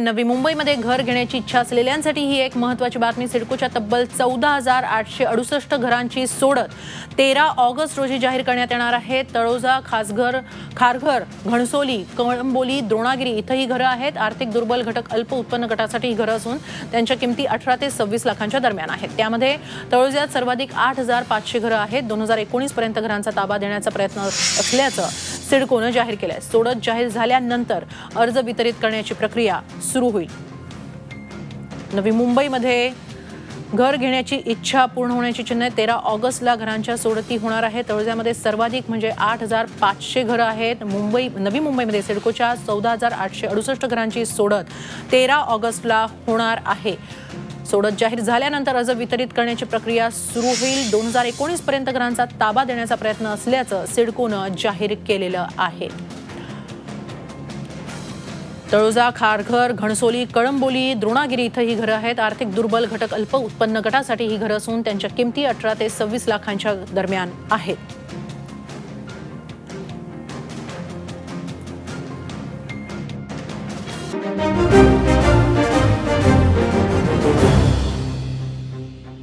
नवी मुंबईमध्ये घर घेण्याची इच्छा असलेल्यांसाठी ही एक महत्वाची बातमी. सिडकोच्या तब्बल चौदा हजार आठशे अडुसष्ट घरांची सोडत तेरा ऑगस्ट रोजी जाहीर करण्यात येणार आहे. तळोजा खासघर खारघर घणसोली कळंबोली द्रोणागिरी इथं ही घरं आहेत. आर्थिक दुर्बल घटक अल्प उत्पन्न गटासाठी ही घरं असून त्यांच्या किमती अठरा ते सव्वीस लाखांच्या दरम्यान आहेत. त्यामध्ये तळोज्यात सर्वाधिक आठ हजार पाचशे घरं आहेत. दोन हजार एकोणीसपर्यंत घरांचा ताबा देण्याचा प्रयत्न असल्याचं सिडकोनं जाहीर केलंय? सोडत जाहीर झाल्यानंतर अर्ज वितरित करण्याची प्रक्रिया सुरू होईल. नवी मुंबईमध्ये घर घेण्याची इच्छा पूर्ण होण्याची चिन्ह आहे तेरा ऑगस्टला घरांच्या सोडती होणार आहे तळोज्यामध्ये सर्वाधिक म्हणजे आठ हजार पाचशे घरं आहेत. मुंबई नवी मुंबईमध्ये सिडकोच्या चौदा हजार आठशे अडुसष्ट घरांची सोडत तेरा ऑगस्टला होणार आहे. सोडत जाहीर झाल्यानंतर अर्ज वितरित करण्याची प्रक्रिया सुरू होईल. दोन हजार एकोणीस पर्यंत घरांचा ताबा देण्याचा प्रयत्न असल्याचं सिडकोनं जाहीर केलेलं आहे. तळोजा खारघर घणसोली कळंबोली द्रोणागिरी इथं ही घरं आहेत. आर्थिक दुर्बल घटक अल्प उत्पन्न गटासाठी ही घरं असून त्यांच्या किमती अठरा ते सव्वीस लाखांच्या दरम्यान आहेत.